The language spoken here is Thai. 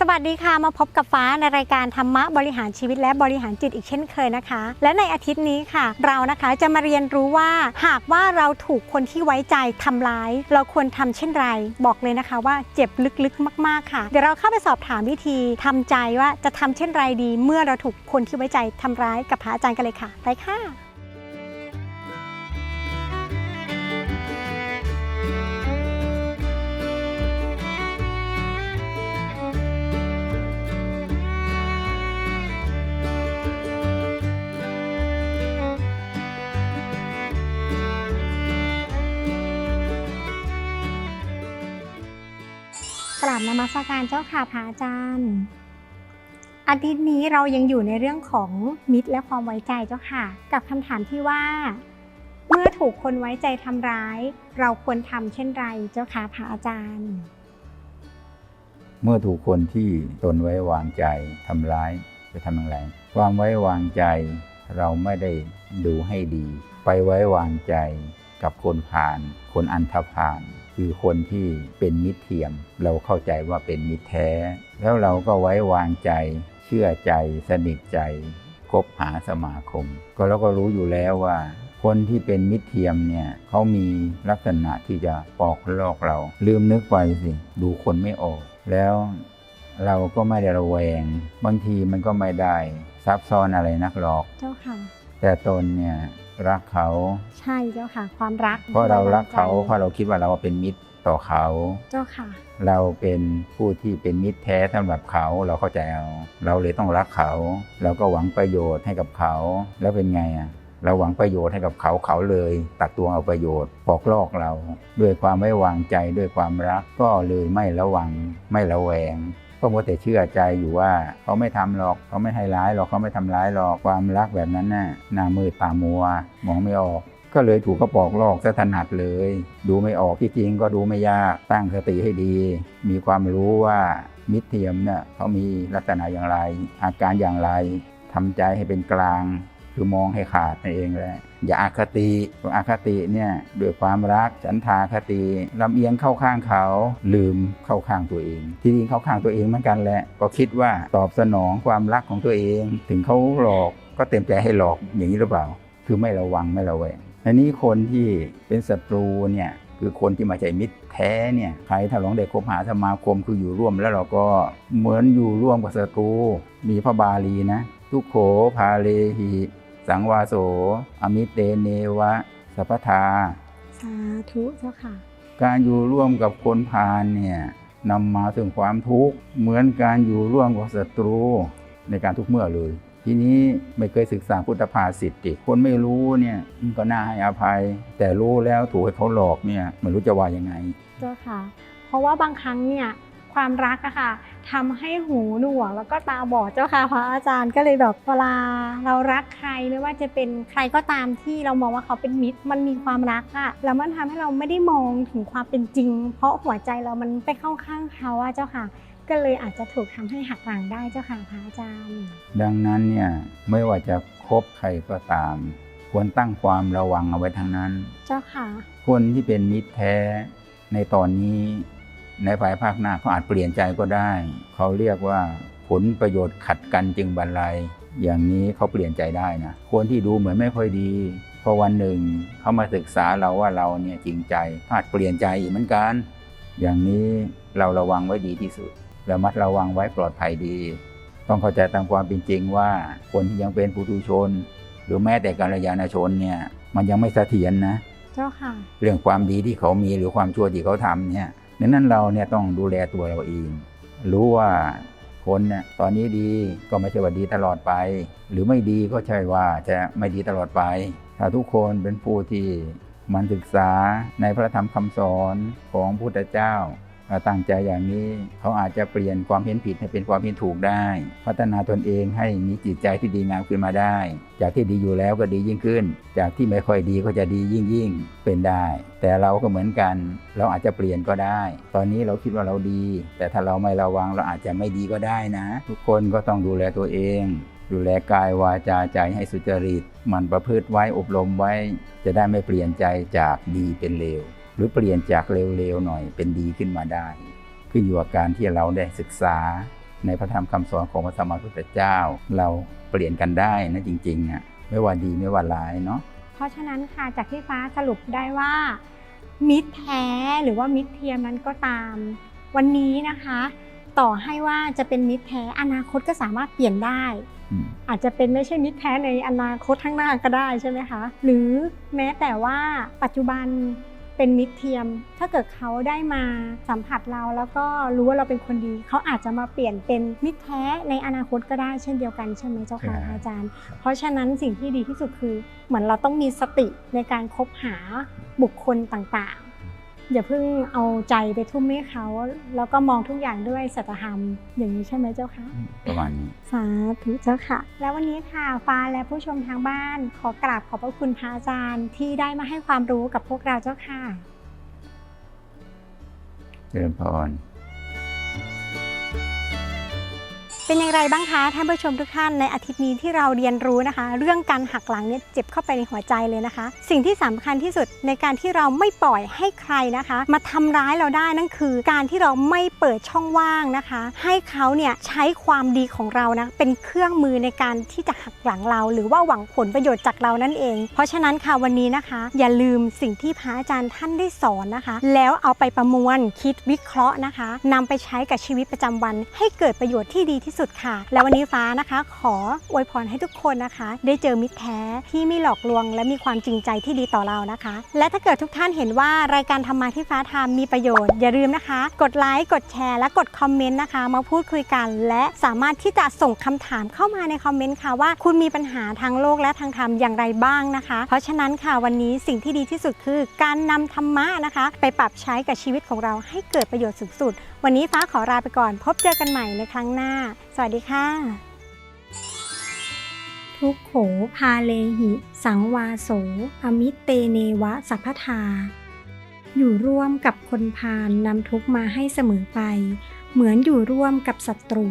สวัสดีค่ะมาพบกับฟ้าในรายการธรรมะบริหารชีวิตและบริหารจิตอีกเช่นเคยนะคะ และในอาทิตย์นี้ค่ะ เรานะคะจะมาเรียนรู้ว่าหากว่าเราถูกคนที่ไว้ใจทำร้าย เราควรทำเช่นไร บอกเลยนะคะว่าเจ็บลึกๆมากๆค่ะ เดี๋ยวเราเข้าไปสอบถามวิธีทำใจว่าจะทำเช่นไรดี เมื่อเราถูกคนที่ไว้ใจทำร้ายกับพระอาจารย์กันเลยค่ะไปค่ะ กราบนมัสการเจ้าค่ะพระอาจารย์อาทิตย์นี้เรายังอยู่ในเรื่องของมิตรและความไว้ใจเจ้าค่ะ กับคำถามที่ว่า เมื่อถูกคนไว้ใจทำร้าย เราควรทำเช่นไรเจ้าค่ะพระอาจารย์ เมื่อถูกคนที่ตนไว้วางใจทำร้ายจะทำอย่างไร ความไว้วางใจเราไม่ได้ดูให้ดี ไปไว้วางใจกับคนผ่าน คนอันธพาล คือคนที่เป็นมิตรเทียม เราเข้าใจว่าเป็นมิตรแท้ แล้วเราก็ไว้วางใจ เชื่อใจ สนิทใจคบหาสมาคม ก็เราก็รู้อยู่แล้วว่า คนที่เป็นมิตรเทียมเนี่ยเขามีลักษณะที่จะปอกลอกเรา ลืมนึกไปสิ ดูคนไม่ออก แล้วเราก็ไม่ได้ระแวง บางทีมันก็ไม่ได้ซับซ้อนอะไรนักหรอก เจ้าค่ะ แต่ตนเนี่ย รักเขาใช่เจ้าค่ะ ความรัก เพราะเรารักเขาไว้วงใจเพราะเราคิดว่าเราเป็นมิตรต่อเขาเจ้าค่ะ เราเป็นผู้ที่เป็นมิตรแท้สำหรับเขาเราเข้าใจเอาเราเลยต้องรักเขา เราก็หวังประโยชน์ให้กับเขา แล้วเป็นไงอะเราหวังประโยชน์ให้กับเขาเขาเลย ตักตวงเอาประโยชน์ปอกลอกเรา ด้วยความไม่วางใจด้วยความรักก็เลยไม่ระวังไม่ระแวง ก็มัวแต่เชื่อใจอยู่ว่าเขาไม่ทำหรอกเขาไม่ให้ร้ายหรอกเขาไม่ทำร้ายหรอกความรักแบบนั้นน่ะหน้ามืดตามัวมองไม่ออก ก็เลยถูกกระปอกลอกซะถนัดเลย ดูไม่ออกที่จริงก็ดูไม่ยากตั้งสติให้ดี มีความรู้ว่ามิตรเทียมเนี่ยเขามีลักษณะอย่างไร อาการอย่างไรทำใจให้เป็นกลาง คือมองให้ขาดนั่นเองแหละอย่าอาคติอาคติเนี่ยด้วยความรักฉันทาคติลำเอียงเข้าข้างเขาลืมเข้าข้างตัวเอง ที่จริงเข้าข้างตัวเองเหมือนกันแหละก็คิดว่าตอบสนองความรักของตัวเอง ถึงเขาหลอกก็เต็มใจให้หลอกอย่างนี้หรือเปล่า คือไม่ระวังไม่ระแวงอันนี้คนที่เป็นศัตรูเนี่ยคือคนที่มาใจมิตรแท้เนี่ยใครถ้าลองได้คบหาสมาคมคืออยู่ร่วมแล้วเราก็เหมือนอยู่ร่วมกับศัตรูมีพระบาลีนะ ทุกโขพาเลหิ สังวาโส อมิเตเนวะสัพพทา สาธุเจ้าค่ะ การอยู่ร่วมกับคนพาลเนี่ยนำมาถึงความทุกข์เหมือนการอยู่ร่วมกับศัตรูในการทุกเมื่อเลย ทีนี้ไม่เคยศึกษาพุทธภาษิตดิคนไม่รู้เนี่ยมันก็น่าให้อภัย แต่รู้แล้วถูกให้เขาหลอกเนี่ยไม่รู้จะว่ายังไง เจ้าค่ะ เพราะว่าบางครั้งเนี่ย ความรักอะค่ะทำให้หูหนวกแล้วก็ตาบอดเจ้าค่ะพระอาจารย์ก็เลยแบบเวลาเรารักใครไม่ว่าจะเป็นใครก็ตามที่เรามองว่าเขาเป็นมิตร มันมีความรักอะแล้วมันทำให้เราไม่ได้มองถึงความเป็นจริง เพราะหัวใจเรามันไปเข้าข้างเขาอะเจ้าค่ะ ก็เลยอาจจะถูกทำให้หักหลังได้เจ้าค่ะพระอาจารย์ ดังนั้นเนี่ยไม่ว่าจะคบใครก็ตาม ควรตั้งความระวังเอาไว้ทั้งนั้น เจ้าค่ะ คนที่เป็นมิตรแท้ในตอนนี้ ในภายภาคหน้าเขาอาจเปลี่ยนใจก็ได้ เขาเรียกว่าผลประโยชน์ขัดกันจึงบรรลัย อย่างนี้เขาเปลี่ยนใจได้นะคนที่ดูเหมือนไม่ค่อยดีพอวันหนึ่งเขามาศึกษาเราว่าเราเนี่ยจริงใจเขาอาจเปลี่ยนใจอีกเหมือนกัน อย่างนี้เราระวังไว้ดีที่สุดระมัดระวังไว้ปลอดภัยดี ต้องเข้าใจตามความเป็นจริงว่าคนที่ยังเป็นปุถุชน หรือแม้แต่กัลยาณชนเนี่ยมันยังไม่เสถียรนะ เจ้าค่ะ เรื่องความดีที่เขามีหรือความชั่วที่เขาทำเนี่ย ดังนั้นเราเนี่ยต้องดูแลตัวเราเอง รู้ว่าคนเนี่ยตอนนี้ดีก็ไม่ใช่ว่าดีตลอดไป หรือไม่ดีก็ใช่ว่าจะไม่ดีตลอดไป ถ้าทุกคนเป็นผู้ที่มันศึกษาในพระธรรมคำสอนของพุทธเจ้าถ้า ตั้งใจอย่างนี้เขาอาจจะเปลี่ยนความเห็นผิดให้เป็นความเห็นถูกได้ พัฒนาตนเองให้มีจิตใจที่ดีงามขึ้นมาได้ จากที่ดีอยู่แล้วก็ดียิ่งขึ้น จากที่ไม่ค่อยดีก็จะดียิ่งยิ่งเป็นได้ แต่เราก็เหมือนกัน เราอาจจะเปลี่ยนก็ได้ ตอนนี้เราคิดว่าเราดี แต่ถ้าเราไม่ระวังเราอาจจะไม่ดีก็ได้นะ ทุกคนก็ต้องดูแลตัวเองดูแลกายวาจาใจให้สุจริต มันประพฤติไว้อบรมไว้ จะได้ไม่เปลี่ยนใจจากดีเป็นเลว หรือเปลี่ยนจากเร็วๆหน่อยเป็นดีขึ้นมาได้ ขึ้นอยู่กับการที่เราได้ศึกษา ในพระธรรมคำสอนของพระสัมมาสัมพุทธเจ้า เราเปลี่ยนกันได้นะจริงๆอะไม่ว่าดีไม่ว่าร้ายเนาะเพราะฉะนั้นค่ะจากที่ฟ้าสรุปได้ว่า มิตรแท้หรือว่ามิตรเทียมนั้นก็ตาม วันนี้นะคะ ต่อให้ว่าจะเป็นมิตรแท้อนาคตก็สามารถเปลี่ยนได้อืมอาจจะเป็นไม่ใช่มิตรแท้ในอนาคตข้างหน้าก็ได้ใช่ไหมคะ หรือแม้แต่ว่าปัจจุบัน เป็นมิตรเทียม ถ้าเกิดเขาได้มาสัมผัสเราแล้วก็รู้ว่าเราเป็นคนดี เขาอาจจะมาเปลี่ยนเป็นมิตรแท้ในอนาคตก็ได้เช่นเดียวกันใช่ไหมเจ้าค่ะใช่อาจารย์ เพราะฉะนั้นสิ่งที่ดีที่สุดคือ เหมือนเราต้องมีสติในการคบหาบุคคลต่างๆ อย่าเพิ่งเอาใจไปทุ่มให้เขา แล้วก็มองทุกอย่างด้วยสัจธรรมอย่างนี้ใช่ไหมเจ้าคะประมาณนี้สาธุเจ้าค่ะ แล้ววันนี้ค่ะฟ้าและผู้ชมทางบ้าน ขอกราบขอบพระคุณพระอาจารย์ที่ได้มาให้ความรู้กับพวกเราเจ้าค่ะเจริญพร เป็นอย่างไรบ้างคะท่านผู้ชมทุกท่านในอาทิตย์นี้ที่เราเรียนรู้นะคะ เรื่องการหักหลังเนี่ยเจ็บเข้าไปในหัวใจเลยนะคะ สิ่งที่สำคัญที่สุดในการที่เราไม่ปล่อยให้ใครนะคะ มาทำร้ายเราได้นั่นคือ การที่เราไม่เปิดช่องว่างนะคะ ให้เขาเนี่ยใช้ความดีของเรานะเป็นเครื่องมือในการที่จะหักหลังเรา หรือว่าหวังผลประโยชน์จากเรานั่นเอง เพราะฉะนั้นค่ะวันนี้นะคะ อย่าลืมสิ่งที่พระอาจารย์ท่านได้สอนนะคะ แล้วเอาไปประมวลคิดวิเคราะห์นะคะนำไปใช้กับชีวิตประจำวัน ให้เกิดประโยชน์ที่ดีที่สุดค่ะ แล้ววันนี้ฟ้านะคะ ขออวยพรให้ทุกคนนะคะ ได้เจอมิตรแท้ที่ไม่หลอกลวง และมีความจริงใจที่ดีต่อเรานะคะ และถ้าเกิดทุกท่านเห็นว่ารายการธรรมาที่ฟ้าทำมีประโยชน์อย่าลืมนะคะ กดไลค์กดแชร์และกดคอมเมนต์นะคะ มาพูดคุยกันและสามารถที่จะส่งคำถามเข้ามาในคอมเมนต์ค่ะว่าคุณมีปัญหาทางโลกและทางธรรมอย่างไรบ้างนะคะ เพราะฉะนั้นค่ะวันนี้สิ่งที่ดีที่สุดคือ การนำธรรมะนะคะ ไปปรับใช้กับชีวิตของเราให้เกิดประโยชน์สูงสุด วันนี้ฟ้าขอลาไปก่อน พบเจอกันใหม่ในครั้งหน้า สวัสดีค่ะ ทุกโขพาเลหิ สังวาโส อมิเตเนวะสัพพทา อยู่ร่วมกับคนพาลนนำทุกมาให้เสมอไป เหมือนอยู่ร่วมกับศัตรู